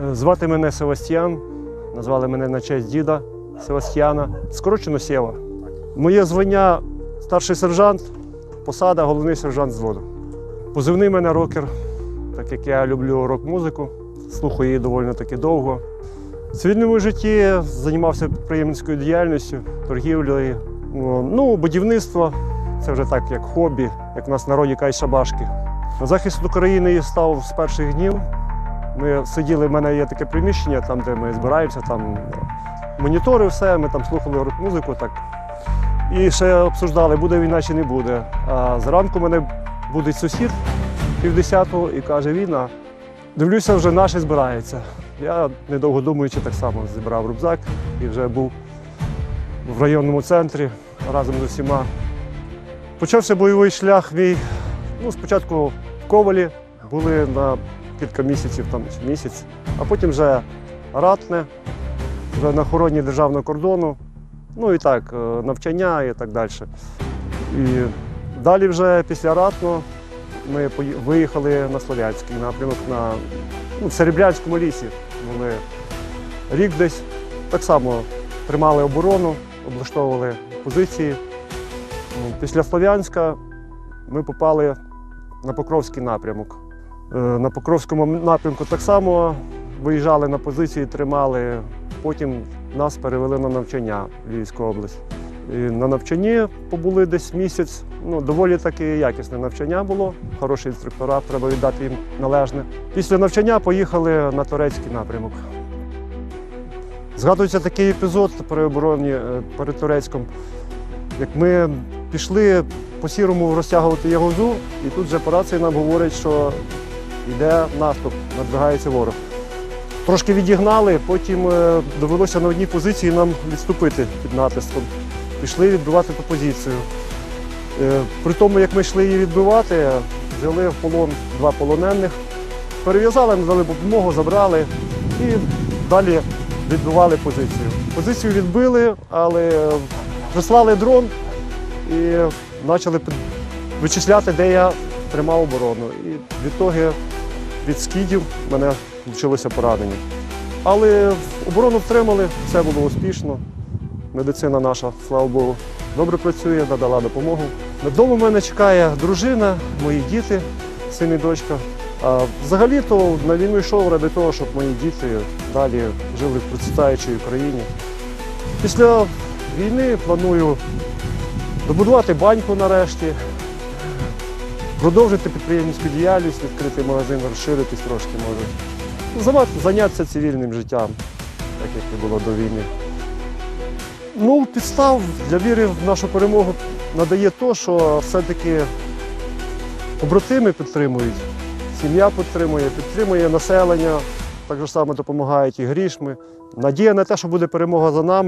Е, Звати мене Севастьян, назвали мене на честь діда Севастьяна. Скорочено Сєва. Моє звання старший сержант, посада головний сержант зводу. Позивний мене рокер, так як я люблю рок-музику, слухаю її доволі таки довго. В цивільному житті займався підприємницькою діяльністю, торгівлею, ну, будівництво. Це вже так, як хобі, як у нас в народі кажуть шабашки. На захист України став з перших днів. Ми сиділи, в мене є таке приміщення, там, де ми збираємося, там монітори, все, ми там слухали рок-музику. Так. І ще обсуждали, буде війна чи не буде. А зранку мене буде сусід півдесятого і каже, війна. Дивлюся, вже наші збираються. Я, недовго думаючи, так само зібрав рюкзак і вже був в районному центрі разом з усіма. Почався бойовий шлях мій. Ну, спочатку в Ковалі були на кілька місяців, там місяць, а потім вже ратне, вже на охороні державного кордону. Ну і так, е, навчання і так далі. І далі вже після ратного ми виїхали на Слов'янський напрямок на ну, в Серебрянському лісі. Були рік десь. Так само тримали оборону, облаштовували позиції. Після Слов'янська ми попали на Покровський напрямок. Е, На Покровському напрямку так само виїжджали на позиції, тримали. Потім нас перевели на навчання в Львівську область. І на навчанні побули десь місяць. Ну, доволі таки якісне навчання було, хороший інструктора, треба віддати їм належне. Після навчання поїхали на турецький напрямок. Згадується такий епізод при обороні е, перед Турецьком, як ми пішли по сірому розтягувати ягозу, і тут вже по рації нам говорять, що йде наступ, надвигається ворог. Трошки відігнали, потім е, довелося на одній позиції нам відступити під натиском. Пішли відбивати ту позицію. Е, При тому, як ми йшли її відбивати, взяли в полон два полонених, перев'язали, надали допомогу, забрали і далі відбивали позицію. Позицію відбили, але прислали дрон і почали вичисляти, де я тримав оборону. І відтоді від скидів мене вчилося поранення. Але оборону втримали, все було успішно. Медицина наша, слава Богу, добре працює, надала допомогу. Вдома мене чекає дружина, мої діти, син і дочка. А взагалі-то на війну йшов ради того, щоб мої діти далі жили в процвітаючій Україні. Після війни планую добудувати баньку нарешті, продовжити підприємницьку діяльність, відкрити магазин, розширитись трошки може. Зайнятися цивільним життям, так як і було до війни. Ну, підстав для віри в нашу перемогу надає то, що все-таки побратими підтримують, сім'я підтримує, підтримує населення, так само допомагають і грішми. Надія на те, що буде перемога за нами.